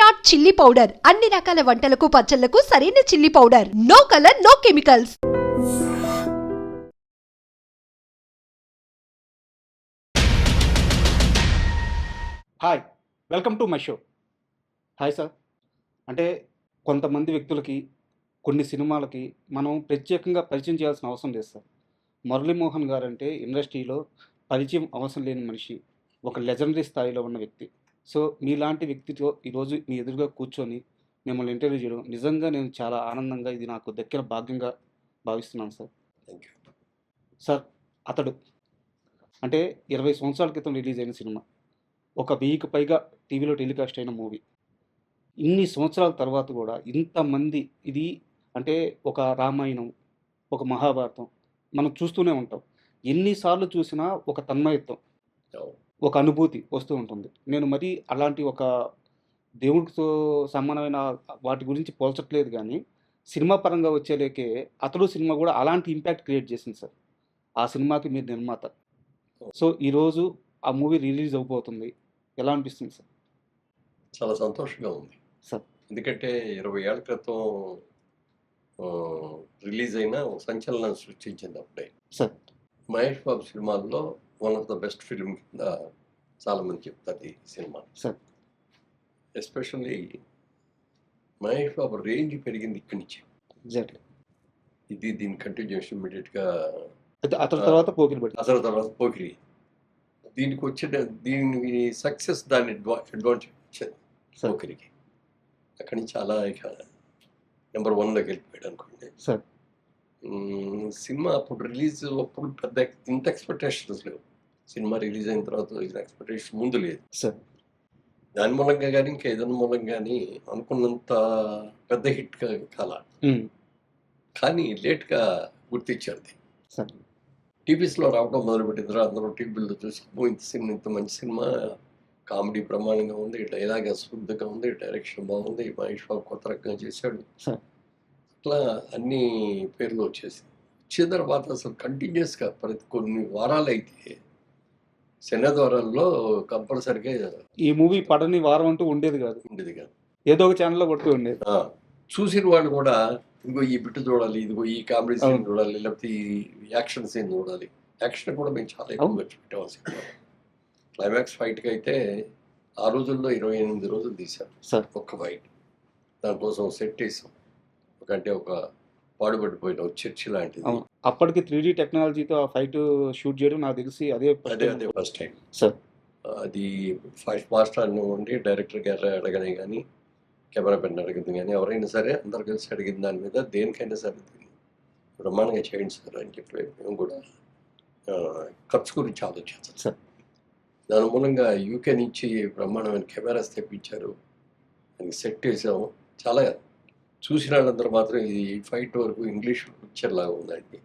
Virat chilli powder. అన్ని రకాల వంటలకు పచ్చళ్ళకు సరైన chilli powder. No colour no chemicals. Hi welcome to my show hi sir అంటే కొంతమంది వ్యక్తులకి కొన్ని సినిమాలకి మనం ప్రత్యేకంగా పరిచయం చేయాల్సిన అవసరం లేదు సార్ మురళీమోహన్ గారు అంటే ఇండస్ట్రీలో పరిచయం అవసరం లేని మనిషి ఒక లెజెండరీ స్థాయిలో ఉన్న వ్యక్తి. సో మీలాంటి వ్యక్తితో ఈరోజు మీ ఎదురుగా కూర్చొని మిమ్మల్ని ఇంటర్వ్యూ చేయడం నిజంగా నేను చాలా ఆనందంగా ఇది నాకు దక్కిన భాగ్యంగా భావిస్తున్నాను సార్. థ్యాంక్ యూ సార్ అతడు అంటే ఇరవై సంవత్సరాల క్రితం రిలీజ్ అయిన సినిమా. ఒక వెయ్యికి పైగా టీవీలో టెలికాస్ట్ అయిన మూవీ. ఇన్ని సంవత్సరాల తర్వాత కూడా ఇంతమంది ఇది అంటే ఒక రామాయణం ఒక మహాభారతం మనం చూస్తూనే ఉంటాం. ఎన్నిసార్లు చూసినా ఒక తన్మయత్వం. ఒక అనుభూతి వస్తూ ఉంటుంది. నేను మరి అలాంటి ఒక దేవుడితో సమానమైన వాటి గురించి పోల్చట్లేదు కానీ సినిమా పరంగా వచ్చేలేకే అతడు సినిమా కూడా అలాంటి ఇంపాక్ట్ క్రియేట్ చేసింది సార్. ఆ సినిమాకి మీరు నిర్మాత. సో ఈరోజు ఆ మూవీ రిలీజ్ అవబోతుంది. ఎలా అనిపిస్తుంది సార్? చాలా సంతోషంగా ఉంది. సార్. ఎందుకంటే ఇరవై ఏళ్ళ క్రితం రిలీజ్ అయిన ఒక సంచలనం సృష్టించింది అప్పుడే. సార్. మహేష్ బాబు సినిమాల్లో one of the best film కింద చాలా మంది చెప్తారు ఈ cinema sir especially Mahesh Babu range పెరిగింది ఇక్కడి నుంచి. ఎగ్జాక్ట్లీ ఇది దీని కంటిన్యూషన్ ఇమీడియట్గా అతని తర్వాత పోకిరి అసలు తర్వాత పోకిరి. దీనికి వచ్చిన దీని సక్సెస్ దాని అడ్వాంటేజ్ వచ్చింది పోకిరికి. అక్కడి నుంచి అలా ఇక నెంబర్ వన్లోకి వెళ్ళిపోయాడు అనుకోండి. సినిమా అప్పుడు రిలీజ్ అప్పుడు పెద్ద ఇంత ఎక్స్పెక్టేషన్స్ లేవు. సినిమా రిలీజ్ అయిన తర్వాత ఎక్స్పెక్టేషన్ ముందు లేదు. సార్. దాని మూలంగా కానీ ఇంకా ఏదైనా మూలంగా కానీ అనుకున్నంత పెద్ద హిట్ కాల. కానీ లేట్గా. సార్. టీవీస్లో రావడం మొదలుపెట్టింది అందరూ టీవీలో చూసి "ఓ, ఇంత సినిమా ఇంత మంచి సినిమా కామెడీ ప్రమాణంగా ఉంది డైలాగ్ అసృద్ధంగా ఉంది డైరెక్షన్ బాగుంది మహేష్ బాబు కొత్త రకంగా చేశాడు. అట్లా అన్ని పేర్లు వచ్చేసి వచ్చిన తర్వాత అసలు కంటిన్యూస్గా ప్రతి కొన్ని వారాలు అయితే శనివారాల్లో కంపల్సరిగా ఈ మూవీ పడని వారం అంటూ ఉండేది కాదు. ఉండేది కాదు. ఏదో ఒక ఛానల్లో కొడుతూ ఉండేది. చూసిన వాళ్ళు కూడా ఇదిగో ఈ బిట్టు చూడాలి ఇదిగో ఈ కామెడీ సీన్. చూడాలి లేకపోతే ఈ యాక్షన్ సీన్ చూడాలి. యాక్షన్ కూడా మేము చాలా ఎక్కువ అవును. ఖర్చు పెట్టాం ఆ సినిమా క్లైమాక్స్ ఫైట్కి అయితే ఆ రోజుల్లో ఇరవై ఎనిమిది రోజులు తీశారు. సార్. ఒక్క ఫైట్ దానికోసం సెట్ వేసాం ఒకంటే ఒక పాడుపడిపోయిన చర్చి లాంటిది. అప్పటికి త్రీ డీ టెక్నాలజీతో ఆ ఫైట్ షూట్ చేయడం నాకు తెలిసి అదే అదే. అదే ఫస్ట్ టైం సార్. అది ఫస్ట్ మాస్టర్ ఉండి డైరెక్టర్ గారు అడగనే కానీ కెమెరా పెన్ అడిగింది కానీ ఎవరైనా సరే అందరు కలిసి అడిగిన దాని మీద దేనికైనా సరే బ్రహ్మాండంగా చేయండి సార్ అని చెప్పి మేము కూడా ఖర్చు గురించి ఆలోచించాం సార్. దాని మూలంగా యూకే నుంచి బ్రహ్మాండమైన కెమెరాస్ తెప్పించారు. దానికి సెట్ వేసాము చాలా చూసిన వాళ్ళందరూ మాత్రం ఇది ఫైట్ వరకు ఇంగ్లీష్ పిక్చర్ లాగా ఉందండి.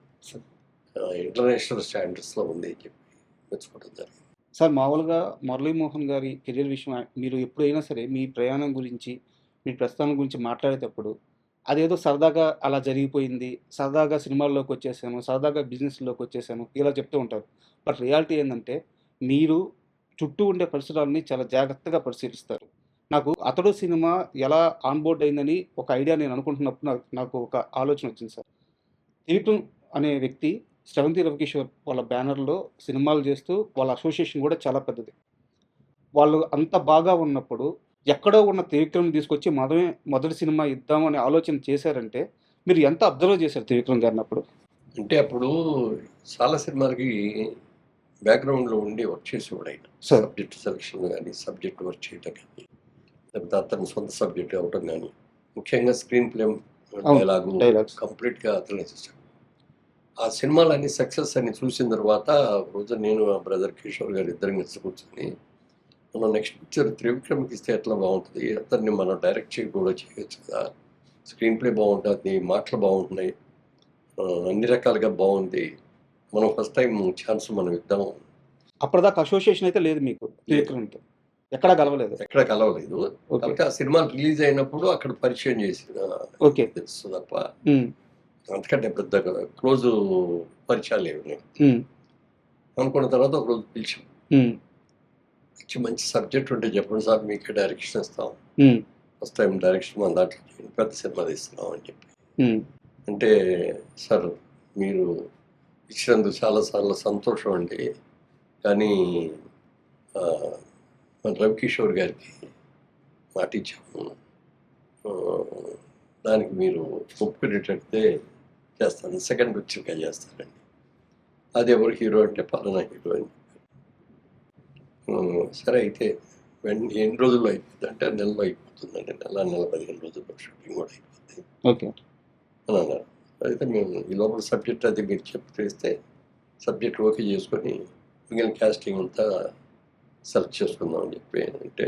ఇంటర్నేషనల్ స్టాండర్డ్స్లో ఉంది అని చెప్పి మెచ్చుకోవడం జరిగింది. సార్ మామూలుగా మురళీమోహన్ గారి కెరీర్ విషయం మీరు ఎప్పుడైనా సరే మీ ప్రయాణం గురించి మీ ప్రస్థానం గురించి మాట్లాడేటప్పుడు అదేదో సరదాగా అలా జరిగిపోయింది సరదాగా సినిమాల్లోకి వచ్చేసాను సరదాగా బిజినెస్లోకి వచ్చేసాను ఇలా చెప్తూ ఉంటారు. బట్ రియాలిటీ ఏంటంటే మీరు చుట్టూ ఉండే పరిసరాలని చాలా జాగ్రత్తగా పరిశీలిస్తారు. నాకు అతడు సినిమా ఎలా ఆన్బోర్డ్ అయిందని ఒక ఐడియా నేను అనుకుంటున్నప్పుడు నాకు నాకు ఒక ఆలోచన వచ్చింది సార్. త్రివిక్రమ్ అనే వ్యక్తి శ్రవంతి రవికిషోర్ వాళ్ళ బ్యానర్లో సినిమాలు చేస్తూ వాళ్ళ అసోసియేషన్ కూడా చాలా పెద్దది. వాళ్ళు అంత బాగా ఉన్నప్పుడు ఎక్కడో ఉన్న త్రివిక్రమ్ తీసుకొచ్చి మొదమే మొదటి సినిమా ఇద్దామనే ఆలోచన చేశారంటే మీరు ఎంత అబ్జర్వ్ చేశారు త్రివిక్రమ్ గారిని అప్పుడు? అంటే అప్పుడు చాలా సినిమాలకి బ్యాక్గ్రౌండ్లో ఉండి వర్క్ చేసేవాడు ఆయన. సబ్జెక్ట్ సెలక్షన్ కానీ సబ్జెక్ట్ వర్క్ చేయటం కానీ లేకపోతే అతని సొంత సబ్జెక్ట్ అవ్వటం కానీ ముఖ్యంగా స్క్రీన్ ప్లే డైలాగు కంప్లీట్గా అతనే చేశాడు. ఆ సినిమాలన్నీ సక్సెస్ అని చూసిన తర్వాత రోజు నేను ఆ బ్రదర్ కిషోర్ గారు ఇద్దరం కలిసి కూర్చొని మనం నెక్స్ట్ పిక్చర్ త్రివిక్రమ్కి ఇస్తే ఎట్లా బాగుంటుంది? అతన్ని మనం డైరెక్ట్ చేయ కూడా చేయొచ్చు కదా. స్క్రీన్ ప్లే బాగుంటుంది మాటలు బాగుంటున్నాయి. అన్ని రకాలుగా బాగుంది. మనం ఫస్ట్ టైం ఛాన్స్ మనం ఇద్దాం. అప్పటిదాకా అసోసియేషన్ అయితే లేదు మీకు త్రివిక్రమ్తో. ఎక్కడా కలవలేదు. ఎక్కడ కలవలేదు. కాబట్టి ఆ సినిమా రిలీజ్ అయినప్పుడు అక్కడ పరిచయం చేసిన ఓకే. తెలుసు తప్ప అంతకంటే పెద్ద క్లోజ్ పరిచయాలు లేవు. ఉమ్, అనుకున్న తర్వాత ఒక రోజు పిలిచాం. మంచి మంచి సబ్జెక్ట్ ఉంటే చెప్పండి సార్ మీకు డైరెక్షన్ ఇస్తాం. ఫస్ట్ టైం డైరెక్షన్ మన దాంట్లో పెద్ద సినిమా తీస్తున్నాం అని చెప్పి. అంటే సార్ మీరు ఇచ్చినందుకు చాలాసార్లు సంతోషం అండి. కానీ మన రవికిషోర్ గారికి మాట ఇచ్చాము దానికి మీరు ఒప్పుకునేటట్టే చేస్తాను. సెకండ్ పిక్చర్గా చేస్తానండి అది ఎవరు హీరో అంటే పలానా హీరో అని. సరే అయితే వెన్ ఎన్ని రోజుల్లో అయిపోతుంది అంటే నెలలో అయిపోతుందండి. నెల నెల పదిహేను రోజుల్లో షూటింగ్ కూడా అయిపోతుంది ఓకే. అని అన్నారు. అయితే మేము ఈ లోపల సబ్జెక్ట్ అది మీరు చెప్తే సబ్జెక్ట్ ఓకే చేసుకొని మిగిలిన క్యాస్టింగ్ అంతా సెలెక్ట్ చేసుకుందాం అని చెప్పి అంటే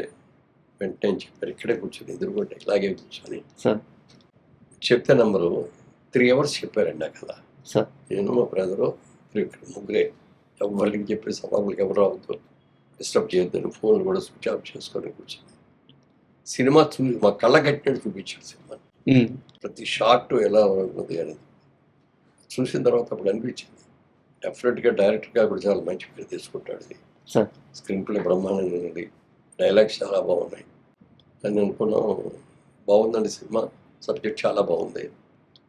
వెంటనే చెప్పారు. ఇక్కడే కూర్చొని ఎదురుకుంటే ఇలాగే కూర్చొని సార్. చెప్తే నెంబరు త్రీ అవర్స్ చెప్పారండి ఆ సార్. నేను మా బ్రదరు ఇక్కడ ముగ్గురే. ఎవరికి చెప్పేసి లోపలికి ఎవరు రావద్దు. డిస్టర్బ్ చేయొద్దని ఫోన్లు కూడా స్విచ్ ఆఫ్ చేసుకొని కూర్చొని సినిమా చూ మా కళ్ళ కట్టినట్టు చూపించారు సినిమా. ప్రతి షాట్ ఎలా ఉన్నది అనేది చూసిన తర్వాత అప్పుడు అనిపించింది. డెఫినెట్గా డైరెక్టర్గా కూడా చాలా మంచి పేరు తీసుకుంటాడు సార్. స్క్రీన్ ప్లే బ్రహ్మాండంగా ఉంది డైలాగ్స్ చాలా బాగున్నాయి అని అనుకున్నాం బాగుందండి సినిమా. సబ్జెక్ట్ చాలా బాగుంది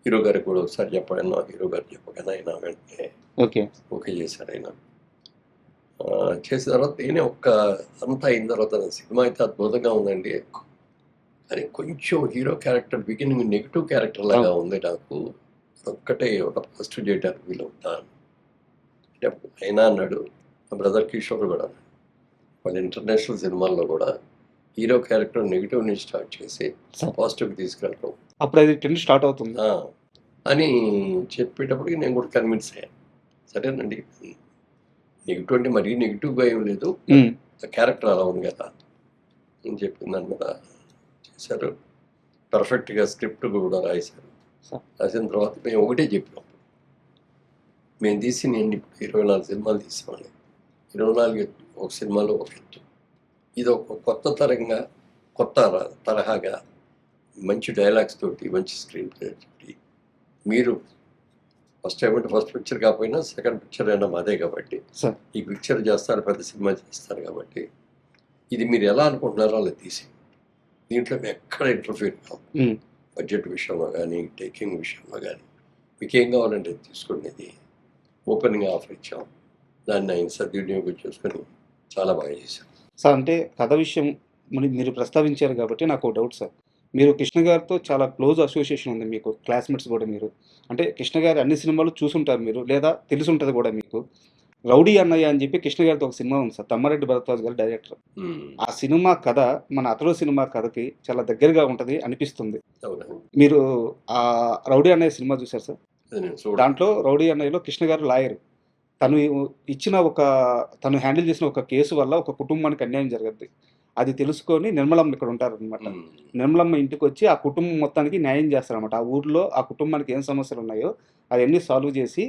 హీరో గారికి కూడా ఒకసారి చెప్పాను హీరో గారు చెప్పగానే ఆయన వెంటనే ఓకే. ఓకే చేశారు ఆయన. ఆ, చేసిన తర్వాత నేనే ఒక్క అంతా అయిన తర్వాత సినిమా అయితే అద్భుతంగా ఉందండి. కానీ కొంచెం hero character beginning negative character లాగా ఉంది నాకు. ఒక్కటే ఒక ఫస్ట్ చేయడానికి వీలు అయినా అన్నాడు బ్రదర్ కిషోర్ కూడా. వాళ్ళ ఇంటర్నేషనల్ సినిమాల్లో కూడా హీరో క్యారెక్టర్ నెగిటివ్ నుంచి స్టార్ట్ చేసి సార్. పాజిటివ్కి తీసుకెళ్ళటం అప్పుడు అది ట్రెండ్ స్టార్ట్ అవుతుంది. అని చెప్పేటప్పటికి నేను కూడా కన్విన్స్ అయ్యాను సరేనండి. నెగిటివ్ అంటే మరీ నెగిటివ్గా ఏం లేదు. క్యారెక్టర్ అలా ఉంది కదా అని చెప్పిన దాని మీద చేశారు. పర్ఫెక్ట్గా స్క్రిప్ట్ కూడా రాశారు. రాసిన తర్వాత మేము ఒకటే చెప్పాం మేము తీసి నేను ఇప్పుడు ఇరవై నాలుగు సినిమాలు తీసామండి ఇరవై నాలుగు ఒక సినిమాలో ఒక ఎత్తు ఇది ఒక కొత్త తరంగా కొత్త తరహాగా మంచి డైలాగ్స్ తోటి మంచి స్క్రీన్ ప్లే తోటి మీరు ఫస్ట్ టైం అంటే ఫస్ట్ పిక్చర్ కాకపోయినా సెకండ్ పిక్చర్ అయినా మాదే కాబట్టి ఈ పిక్చర్ చేస్తారు పెద్ద సినిమా చేస్తారు కాబట్టి ఇది మీరు ఎలా అనుకుంటున్నారో అలా తీసి దీంట్లో మేము ఎక్కడ ఇంటర్ఫీర్ కావు బడ్జెట్ విషయంలో కానీ టేకింగ్ విషయంలో కానీ మీకు ఏం కావాలంటే తీసుకోండి. ఇది ఓపెన్గా ఆఫర్ ఇచ్చాం దాన్ని ఆయన సద్వినియోగం చేసుకొని చాలా బాగా చేశాం సార్ అంటే కథ విషయం మరి మీరు ప్రస్తావించారు కాబట్టి నాకు డౌట్ సార్. మీరు కృష్ణ గారితో చాలా క్లోజ్ అసోసియేషన్ ఉంది మీకు క్లాస్మేట్స్ కూడా మీరు. అంటే కృష్ణ గారి అన్ని సినిమాలు చూసుంటారు మీరు లేదా తెలిసి ఉంటుంది కూడా మీకు. రౌడీ అన్నయ్య అని చెప్పి కృష్ణ గారితో ఒక సినిమా ఉంది సార్ తమ్మారెడ్డి భరద్వాజ్ గారు డైరెక్టర్. ఆ సినిమా కథ మన అతడు సినిమా కథకి చాలా దగ్గరగా ఉంటుంది అనిపిస్తుంది. మీరు ఆ రౌడీ అన్నయ్య సినిమా చూసారు సార్? దాంట్లో రౌడీ అన్నయ్యలో కృష్ణ గారు లాయర్. తను ఇచ్చిన ఒక తను హ్యాండిల్ చేసిన ఒక కేసు వల్ల ఒక కుటుంబానికి అన్యాయం జరగద్ది అది తెలుసుకొని నిర్మలమ్మ ఇక్కడ ఉంటారనమాట. నిర్మలమ్మ ఇంటికి వచ్చి ఆ కుటుంబం మొత్తానికి న్యాయం చేస్తారనమాట ఆ ఊర్లో ఆ కుటుంబానికి ఏం సమస్యలు ఉన్నాయో అవన్నీ సాల్వ్ చేసి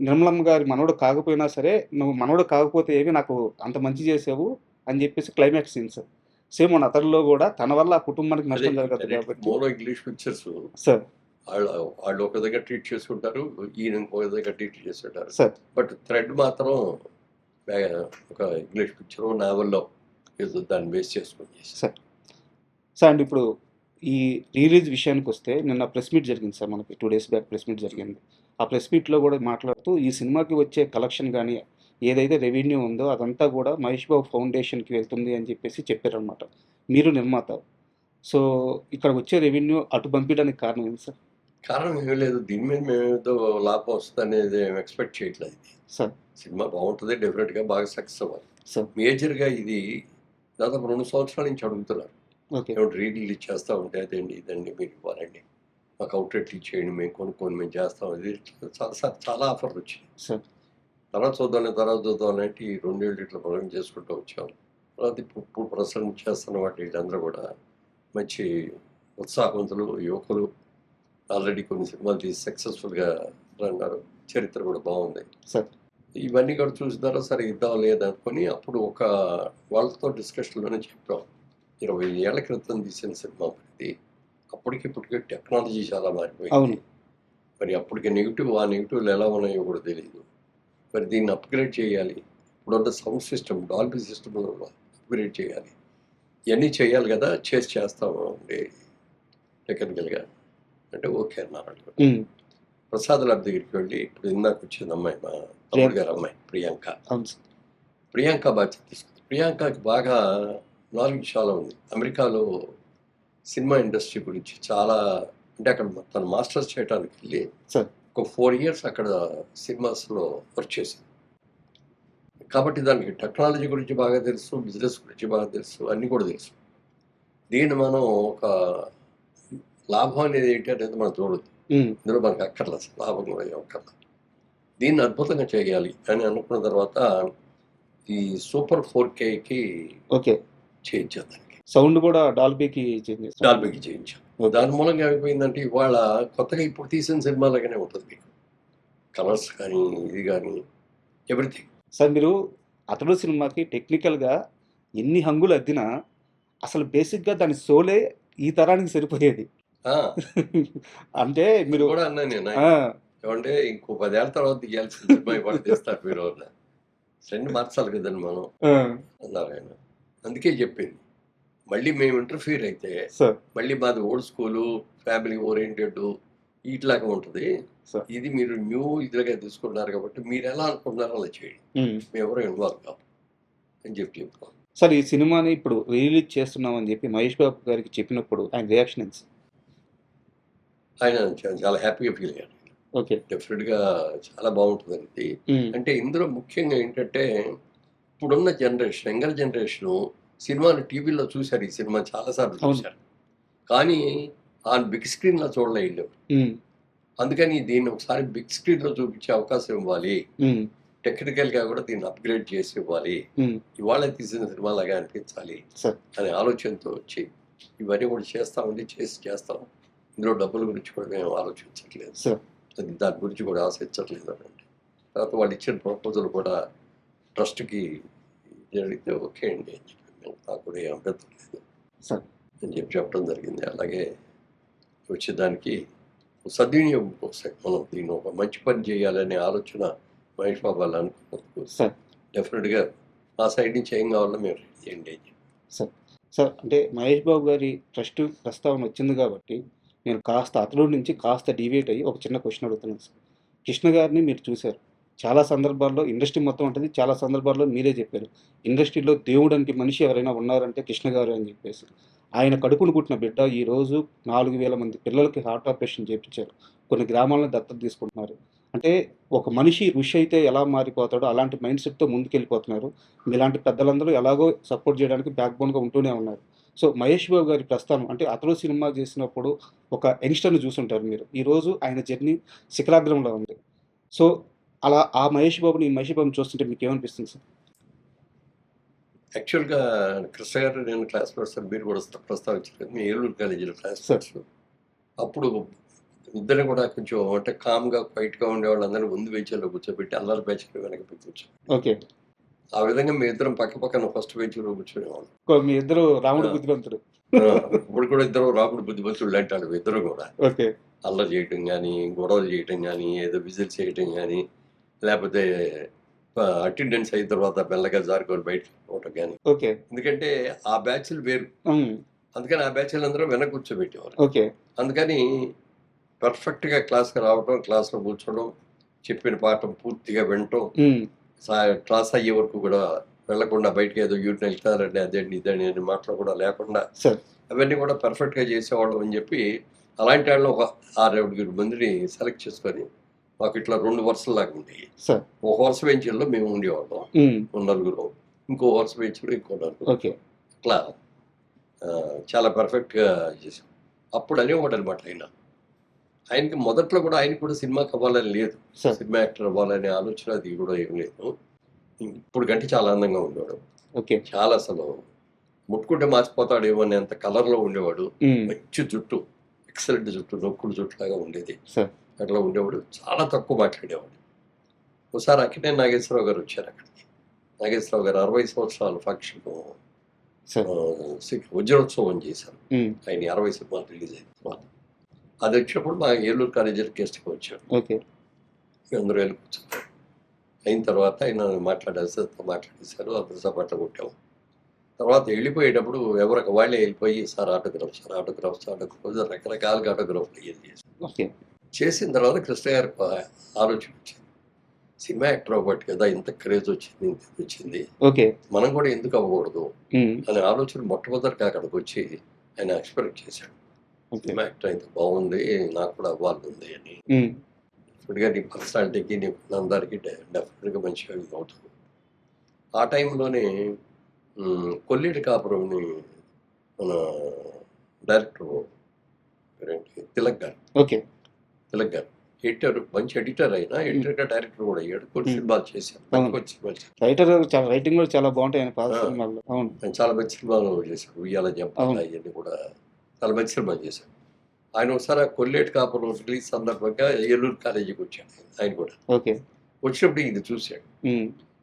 నిర్మలమ్మ గారి మనవడు కాకపోయినా సరే నువ్వు మనవడు కాకపోతే ఏమి నాకు అంత మంచి చేసావు అని చెప్పేసి క్లైమాక్స్ సీన్స్ సేమ్ మన అతడిలో కూడా తన వల్ల ఆ కుటుంబానికి నష్టం జరగదు కాబట్టి. మోనో ఇంగ్లీష్ పిక్చర్స్ సార్ వాళ్ళు వాళ్ళు ఒక దగ్గర ట్రీట్ చేసుకుంటారు ఈయన ఒక దగ్గర ట్రీట్ చేస్తుంటారు. సార్. బట్ థ్రెడ్ మాత్రం ఒక ఇంగ్లీష్ పిక్చర్ నావల్లో ఏదో దాన్ని బేస్ చేసుకొని సార్. సార్ అండ్ ఇప్పుడు ఈ రిలీజ్ విషయానికి వస్తే నిన్న ప్రెస్ మీట్ జరిగింది సార్ మనకి two days back press meet జరిగింది. ఆ ప్రెస్ మీట్లో కూడా మాట్లాడుతూ ఈ సినిమాకి వచ్చే కలెక్షన్ కానీ ఏదైతే రెవెన్యూ ఉందో అదంతా కూడా మహేష్ బాబు ఫౌండేషన్కి వెళ్తుంది అని చెప్పేసి చెప్పారనమాట మీరు నిర్మాత. సో ఇక్కడ వచ్చే రెవెన్యూ అటు పంపించడానికి కారణం ఏంటి సార్? కారణం ఏమీ లేదు. దీని మీద మేము ఏదో లాభం వస్తుంది అనేది ఎక్స్పెక్ట్ చేయట్లేదు. ఇది సినిమా బాగుంటుంది డెఫినెట్గా బాగా సక్సెస్ అవ్వాలి. సార్. మేజర్గా ఇది దాదాపు రెండు సంవత్సరాల నుంచి అడుగుతున్నారు. ఏమిటి రీలీజ్ చేస్తూ ఉంటే అదండి ఇదండి మీరు ఇవ్వాలండి మాకు అవుట్లెట్లు ఇచ్చేయండి మేము కొనుక్కొని మేము చేస్తాం. ఇది చాలా సార్ చాలా ఆఫర్లు వచ్చాయి తర్వాత చూద్దాం తర్వాత చూద్దాం అంటే ఈ రెండేళ్ళు ఇట్లా పొలం చేసుకుంటూ వచ్చాం. తర్వాత ఇప్పుడు ఇప్పుడు ప్రసరణ చేస్తున్న వాటి వీళ్ళందరూ కూడా మంచి ఉత్సాహవంతులు యువకులు ఆల్రెడీ కొన్ని సినిమాలు తీసి సక్సెస్ఫుల్గా అన్నారు చరిత్ర కూడా బాగుంది. సార్. ఇవన్నీ కూడా చూసిన తర్వాత సరే? ఇద్దాం లేదనుకొని అప్పుడు ఒక వాళ్ళతో డిస్కషన్లోనే చెప్పాం. ఇరవై ఏళ్ళ క్రితం తీసిన సినిమా ఇది అప్పటికి ఇప్పటికి టెక్నాలజీ చాలా మారిపోయింది. మరి అప్పటికి నెగిటివ్ ఆ నెగిటివ్లు ఎలా ఉన్నాయో కూడా తెలియదు మరి దీన్ని అప్గ్రేడ్ చేయాలి. ఇప్పుడున్న sound system Dolby system upgrade చేయాలి. ఇవన్నీ చేయాలి కదా? చేసి చేస్తాము టెక్నికల్గా. అంటే ఓకే అన్నారు వాళ్ళు. ఉమ్, ప్రసాద్ లాబ్ దగ్గరికి వెళ్ళి ఇప్పుడు ఇందాక వచ్చింది అమ్మాయి మా తమ్ముడు గారు అమ్మాయి ప్రియాంక. ప్రియాంక బాధ్యత తీసుకుంది. ప్రియాంకకి బాగా నాలెడ్జ్ చాలా ఉంది అమెరికాలో సినిమా ఇండస్ట్రీ గురించి చాలా అంటే అక్కడ తన మాస్టర్స్ చేయడానికి వెళ్ళి. ఒక ఫోర్ ఇయర్స్ అక్కడ సినిమాస్లో వర్క్ చేసింది. కాబట్టి దానికి టెక్నాలజీ గురించి బాగా తెలుసు బిజినెస్ గురించి బాగా తెలుసు అన్నీ కూడా తెలుసు. దీన్ని మనం ఒక లాభం అనేది ఏంటి అనేది మనం చూడదు ఇందులో మనకు అక్కర్లేదు. లాభం కూడా ఏం అక్కర్లేదు. దీన్ని అద్భుతంగా చేయాలి అని అనుకున్న తర్వాత ఈ సూపర్ ఫోర్ కేకి ఓకే. చేయించాను దానికి సౌండ్ కూడా డాల్బీకి చేంజ్ డాల్బీకి చేయించాం దాని మూలంగా ఏమైపోయిందంటే ఇవాళ కొత్తగా ఇప్పుడు తీసిన సినిమాలాగానే ఉంటుంది మీకు. కలర్స్ కానీ ఇది కానీ ఎవ్రీథింగ్. సార్ మీరు అతడు సినిమాకి టెక్నికల్గా ఎన్ని హంగులు అద్దినా అసలు బేసిక్గా దాని సోలే ఈ తరానికి సరిపోయేది. అంటే మీరు కూడా అన్నా నేను ఏమంటే ఇంకో పదేళ్ళ తర్వాత తీయాల్సిన సినిమా ఇవాళ తీస్తారు మీరు ట్రెండ్ మార్చాలి కదండి మనం అన్నారు ఆయన. అందుకే చెప్పింది. మళ్ళీ మేము ఇంటర్ఫీర్ అయితే మళ్ళీ మాది ఓల్డ్ స్కూలు ఫ్యామిలీ ఓరియంటెడ్ ఇట్లాగా ఉంటుంది. ఇది మీరు న్యూ ఇదిగా తీసుకున్నారు కాబట్టి మీరు ఎలా అనుకుంటున్నారో అలా చేయండి. మేము. ఎవరో ఇన్వాల్వ్ కావు అని చెప్పి చెప్తాం. సార్ ఈ సినిమాని ఇప్పుడు రిలీజ్ చేస్తున్నామని చెప్పి మహేష్ బాబు గారికి చెప్పినప్పుడు ఆయన రియాక్షన్? ఆయన చాలా హ్యాపీగా ఫీల్ అయ్యాడు ఓకే. డెఫినెట్గా చాలా బాగుంటుంది ఇది ఉమ్, అంటే ఇందులో ముఖ్యంగా ఏంటంటే ఇప్పుడున్న జనరేషన్ యంగర్ జనరేషను సినిమాని టీవీలో చూశారు. ఈ సినిమా చాలాసార్లు. చూశారు. కానీ ఆ బిగ్ స్క్రీన్లో చూడలేదు అందుకని దీన్ని ఒకసారి బిగ్ స్క్రీన్లో చూపించే అవకాశం ఇవ్వాలి. టెక్నికల్గా కూడా దీన్ని అప్గ్రేడ్ చేసి ఇవ్వాలి. ఇవాళ తీసిన సినిమాలాగా అనిపించాలి సార్. అనే ఆలోచనతో వచ్చి ఇవన్నీ కూడా చేస్తామండి చేసి చేస్తాం. ఇందులో డబ్బుల గురించి కూడా మేము ఆలోచించట్లేదు. సార్ అది దాని గురించి కూడా ఆశించట్లేదు అనండి. తర్వాత వాళ్ళు ఇచ్చిన ప్రపోజల్ కూడా ట్రస్ట్కి జరిగితే ఓకే అండి అని చెప్పి మేము నాకు కూడా ఏం అభ్యంతరం లేదు. సార్ అని చెప్పి చెప్పడం జరిగింది. అలాగే వచ్చేదానికి సద్వినియోగం కోసం మనం దీన్ని ఒక మంచి పని చేయాలనే ఆలోచన మహేష్ బాబు వాళ్ళు అనుకున్నందుకు సార్ డెఫినెట్గా మా సైడ్ నుంచి ఏం కావాలో మేము రెడీ చేయండి అని చెప్పి. సార్ సార్ అంటే మహేష్ బాబు గారి ట్రస్ట్ ప్రస్తావన వచ్చింది కాబట్టి నేను కాస్త అతడు నుంచి కాస్త డివేట్ అయ్యి ఒక చిన్న క్వశ్చన్ అడుగుతున్నాను సార్. కృష్ణ గారిని మీరు చూశారు. చాలా సందర్భాల్లో ఇండస్ట్రీ మొత్తం ఉంటుంది చాలా సందర్భాల్లో మీరే చెప్పారు. ఇండస్ట్రీలో దేవుడానికి మనిషి ఎవరైనా ఉన్నారంటే కృష్ణ గారు అని చెప్పేసి. ఆయన కడుపును పుట్టిన బిడ్డ ఈ రోజు నాలుగు వేల మంది పిల్లలకి హార్ట్ ఆపరేషన్ చేయించారు కొన్ని గ్రామాలను దత్తత తీసుకుంటున్నారు. అంటే ఒక మనిషి ఋషి అయితే ఎలా మారిపోతాడో అలాంటి మైండ్ సెట్తో ముందుకెళ్ళిపోతున్నారు. మీలాంటి పెద్దలందరూ ఎలాగో సపోర్ట్ చేయడానికి బ్యాక్ బోన్గా ఉంటూనే ఉన్నారు. సో మహేష్ బాబు గారి ప్రస్థానం అంటే అతడు సినిమా చేసినప్పుడు ఒక యంగ్స్టర్ని చూసుంటారు మీరు. ఈరోజు ఆయన జర్నీ శిఖరాగ్రంలో ఉంది. సో అలా ఆ మహేష్ బాబుని మహేష్ బాబుని చూస్తుంటే మీకు ఏమనిపిస్తుంది సార్? యాక్చువల్గా కృష్ణ గారు నేను క్లాస్ ప్రొఫెసర్ మీరు కూడా ప్రస్తావించారు. మీ ఏలూరు కాలేజీలో క్లాస్ Sir. ప్రొఫెసర్ అప్పుడు ఇద్దరు కూడా కొంచెం అంటే కామ్గా క్వైట్గా ఉండే వాళ్ళందరూ ముందు బెంచ్లో కూర్చోబెట్టి అందరు బెంచ్లో వెనక కూర్చో ఓకే. ఆ విధంగా మీ ఇద్దరం పక్క పక్కన ఫస్ట్ బెంచ్లో కూర్చునేవాళ్ళం. మీ ఇద్దరు రాముడు. బుద్ధిమంతుడు. ఇప్పుడు కూడా ఇద్దరు రాముడు బుద్ధిమంతులు అంటాడు ఇద్దరు కూడా. ఓకే. అల్లరి చేయటం కానీ గొడవలు చేయటం కానీ ఏదో విజిల్ చేయటం కానీ లేకపోతే అటెండెన్స్ అయిన తర్వాత మెల్లగా జారుకొని బయట పోవటం కానీ ఓకే. ఎందుకంటే ఆ బ్యాచ్లు వేరు. అందుకని ఆ బ్యాచ్లు అందరూ వెనక కూర్చోబెట్టేవారు ఓకే. అందుకని పర్ఫెక్ట్గా క్లాస్కి రావటం క్లాస్లో కూర్చోవడం చెప్పిన పాఠం పూర్తిగా వినటం క్లాస్ అయ్యే వరకు కూడా వెళ్ళకుండా బయటకి ఏదో యూరిన్ వెళ్తారండి అదేంటి ఇదండి అని మాటలు కూడా లేకుండా అవన్నీ కూడా పర్ఫెక్ట్గా చేసేవాళ్ళం అని చెప్పి అలాంటి వాళ్ళు ఒక ఆరేడుగురు మందిని సెలెక్ట్ చేసుకొని మాకు ఇట్లా రెండు వరుసలాగా ఉండేవి. సార్. ఒక వరుస బెంచీల్లో మేము ఉండేవాళ్ళం. నలుగురు ఇంకో వరుస బెంచ్లో ఇంకో నలుగురు. ఆ, చాలా పర్ఫెక్ట్గా చేసాం అప్పుడు అనేవాడు అనమాట ఆయన. ఆయనకి మొదట్లో కూడా ఆయనకి కూడా సినిమాకి అవ్వాలని లేదు. సినిమా యాక్టర్ అవ్వాలనే ఆలోచన అది కూడా ఏం లేదు. ఇప్పుడు కంటే చాలా అందంగా ఉండేవాడు. ఓకే. చాలా అసలు ముట్టుకుంటే మార్చిపోతాడేమో అనేంత కలర్లో ఉండేవాడు. మంచి జుట్టు ఎక్సలెంట్ జుట్టు నొక్కుడు జుట్టు లాగా ఉండేది అట్లా ఉండేవాడు. చాలా తక్కువ మాట్లాడేవాడు. ఒకసారి అక్కడే నాగేశ్వరరావు గారు వచ్చారు అక్కడికి. నాగేశ్వరరావు గారు అరవై సంవత్సరాల ఫంక్షన్ వజ్రోత్సవం చేశారు. ఆయన అరవై సినిమాలు రిలీజ్ అయిన తర్వాత. అది వచ్చినప్పుడు మా ఏలూరు కాలేజీలో గెస్ట్కి వచ్చాడు ఓకే. అందరూ వెళ్ళి కూర్చున్నారు అయిన తర్వాత ఆయన మాట్లాడాల్సి మాట్లాడేశారు అందరూ సపాట్లు కొట్టాము తర్వాత వెళ్ళిపోయేటప్పుడు ఎవరికి వాళ్ళే వెళ్ళిపోయి sir autograph sir autograph sir autograph రకరకాలుగా ఆటోగ్రాఫ్లు అయ్యేది చేసి ఓకే. చేసిన తర్వాత కృష్ణ ఒక ఆలోచన వచ్చింది. సినిమా యాక్టర్ అవ్వబట్టి కదా ఇంత క్రేజ్ వచ్చింది ఇంత వచ్చింది. ఓకే. మనం కూడా ఎందుకు అవ్వకూడదు? అనే ఆలోచన మొట్టమొదటిగా అక్కడికి వచ్చి ఆయన ఎక్స్పెక్ట్ చేశాడు. ఓకే. సినిమా యాక్టర్ అయితే బాగుంది నాకు కూడా అవ్వాలి ఉంది అని. ఇప్పటిగా నీ పర్సనాలిటీకి నీ అందరికీ డెఫినెట్గా మంచిగా ఇది అవుతుంది. ఆ టైంలోనే మ్, కొల్లేటి కాపురంని మన డైరెక్టర్ తిలక్ గారు. ఓకే. తిలక్ గారు. ఎడిటర్ మంచి ఎడిటర్ అయినా ఎడిటర్గా డైరెక్టర్ కూడా అయ్యాడు. కొన్ని. సినిమాలు చేశాడు. రైటర్ చాలా రైటింగ్ కూడా చాలా బాగుంటాయి ఆయన పాత ఆ. సినిమాల్లో. అవును. ఆయన చాలా మంచి సినిమాలు చేశాడు. ఉయ్యాల జంప అవును. అవన్నీ కూడా. చాలా మంచి సినిమాలు చేశాడు. ఆయన ఒకసారి ఆ కొల్లేటి కాపురం రిలీజ్ సందర్భంగా ఏలూరు కాలేజీకి వచ్చాడు. ఆయన కూడా. ఓకే. వచ్చినప్పుడు ఇది చూశాడు.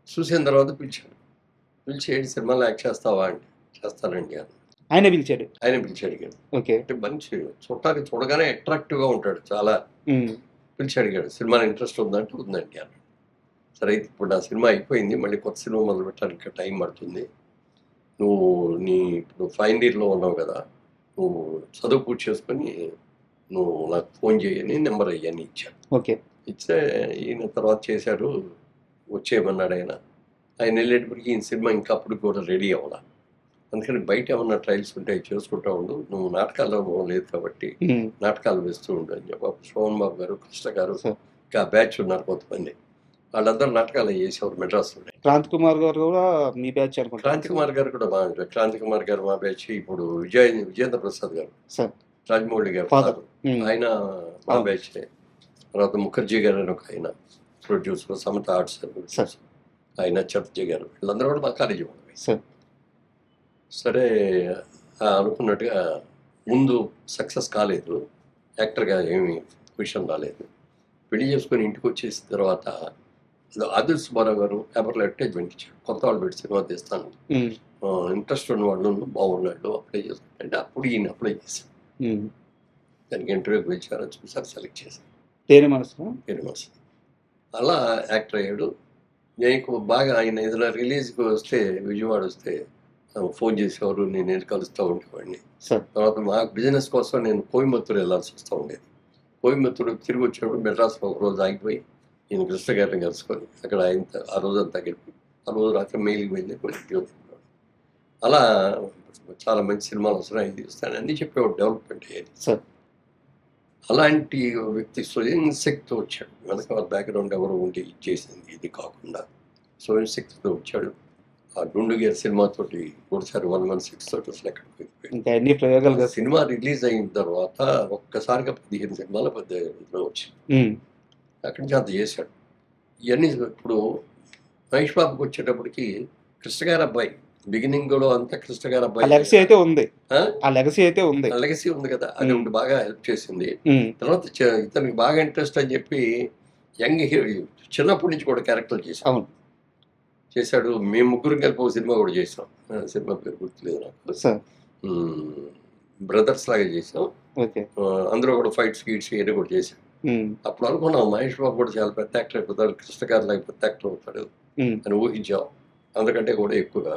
చూసిన తర్వాత పిలిచాడు. పిలిచి ఏంటి సినిమాలో యాక్ట్ చేస్తావా అండి? చేస్తానండి అని ఆయన పిలిచాడు? ఆయన పిలిచి అడిగాడు ఓకే. అంటే మంచి చూడటానికి చూడగానే అట్రాక్టివ్గా ఉంటాడు చాలా. పిలిచి అడిగాడు సినిమాలో ఇంట్రెస్ట్ ఉందంటే ఉందండి అన్నాడు. సరే అయితే ఇప్పుడు నా సినిమా అయిపోయింది. మళ్ళీ కొత్త సినిమా మొదలు పెట్టడానికి టైం పడుతుంది. నువ్వు నీ ఇప్పుడు ఫైనల్ ఇయర్లో ఉన్నావు కదా. నువ్వు చదువు పూర్తి చేసుకొని నువ్వు నాకు ఫోన్ చేయని నెంబర్ అయ్యని ఇచ్చాను ఓకే. ఇస్తే ఈయన తర్వాత చేశాడు వచ్చేయమన్నాడు ఆయన. ఆయన వెళ్ళేటప్పటికి ఈయన సినిమా ఇంకా అప్పుడు కూడా రెడీ అవ్వాల. అందుకని బయట ఏమన్నా ట్రయల్స్ ఉంటాయి చేసుకుంటా ఉండు. నువ్వు నాటకాల్లో లేదు కాబట్టి నాటకాలు వేస్తూ ఉండు అని చెప్పి. సోమన్ బాబు గారు కృష్ణ గారు. ఇంకా బ్యాచ్ ఉన్నారు కొంతమంది. వాళ్ళందరూ నాటకాలు చేసేవారు మెడ్రాస్లో. క్రాంతి కుమార్ గారు కూడా మీ బ్యాచ్ అనుకుంటా. క్రాంతి కుమార్ గారు కూడా మా క్రాంతి కుమార్ గారు మా బ్యాచ్ ఇప్పుడు విజయ విజేంద్ర ప్రసాద్ గారు. సార్. రాజమౌళి గారు. ఉమ్, ఆయన మా. బ్యాచ్ తర్వాత ముఖర్జీ గారు అని ఒక ఆయన ప్రొడ్యూసర్ సమత ఆర్ట్స్. ఆయన చటర్జీ గారు. వీళ్ళందరూ కూడా మా కాలేజీ సార్. సరే అనుకున్నట్టుగా ముందు సక్సెస్ కాలేదు. యాక్టర్గా ఏమీ విషయం రాలేదు. పెళ్ళి చేసుకొని ఇంటికి వచ్చేసిన తర్వాత ఆదిల్ సుబ్బారావు గారు పేపర్లో అడ్వర్టైజ్మెంట్ ఇచ్చాడు కొత్త వాళ్ళు పెట్టి సినిమా తీస్తాను. ఇంట్రెస్ట్ ఉన్న వాళ్ళు బాగున్నాడు అప్లై చేసుకుంటే అప్పుడు ఈయన అప్లై చేశాను ఉమ్. దానికి ఇంటర్వ్యూకి పిలిచారు చూసారు సెలెక్ట్ చేశాను తేనె మనసు మాస్ అలా యాక్టర్ అయ్యాడు. నేను బాగా ఆయన ఏదైనా రిలీజ్కి వస్తే విజయవాడ వస్తే ఫోన్ చేసేవారు నేను వెళ్ళి కలుస్తూ ఉండేవాడిని. తర్వాత మా బిజినెస్ కోసం నేను కోయంబత్తూరు వెళ్ళాల్సి వస్తూ ఉండేది. కోయంబత్తూరు తిరిగి వచ్చినప్పుడు మెడ్రాస్లో ఒక రోజు ఆగిపోయి నేను కృష్ణ గారిని కలుసుకొని అక్కడ ఆయన ఆ రోజంతా గడిపి ఆ రోజు రాత్రి మెయిల్కి వెళ్ళి ఉద్యోగం అలా చాలా మంచి సినిమాలు వస్తున్నాయి ఇది వస్తాయని అన్నీ చెప్పేవాడు డెవలప్మెంట్ అయ్యేది. సార్. అలాంటి వ్యక్తి స్వయం శక్తితో వచ్చాడు. వెనక బ్యాక్గ్రౌండ్ ఎవరు ఉండి ఇది చేసింది ఇది కాకుండా స్వయం శక్తితో వచ్చాడు. ఆ గుండుగేర్ సినిమాతోటి ఒకసారి వన్ వన్ సిక్స్ తోటి అసలు ఎక్కడికి అన్ని ప్రయోగాలు సినిమా రిలీజ్ అయిన తర్వాత ఒక్కసారిగా పదిహేను సినిమాల పెద్ద వచ్చింది. అక్కడి నుంచి అంత చేశాడు. ఇవన్నీ ఇప్పుడు మహేష్ బాబుకి వచ్చేటప్పటికి కృష్ణ గారి అబ్బాయి బిగినింగ్లో అంతా కృష్ణ గారి ఆ అబ్బాయి లెగసీ అయితే ఉంది. ఆ? లెగసీ అయితే ఉంది. లెగసీ ఉంది కదా అది. ఒకటి బాగా హెల్ప్ చేసింది. తర్వాత ఇతనికి బాగా ఇంట్రెస్ట్ అని చెప్పి యంగ్ హీరో చిన్నప్పటి నుంచి కూడా క్యారెక్టర్ చేశాడు. అవును. చేశాడు. మేము ముగ్గురు కలిపి ఒక సినిమా కూడా చేసాం సినిమా పేరు గుర్తులేదు నాకు. బ్రదర్స్ లాగా చేసాం అందులో కూడా ఫైట్స్ గీట్స్ ఇవన్నీ కూడా చేశాం. అప్పుడు అనుకున్నాం మహేష్ బాబు కూడా చాలా పెద్ద యాక్టర్ అయిపోతాడు కృష్ణ గారు లాగా పెద్ద యాక్టర్ అవుతాడు అని ఊహించాం. అందుకంటే కూడా ఎక్కువగా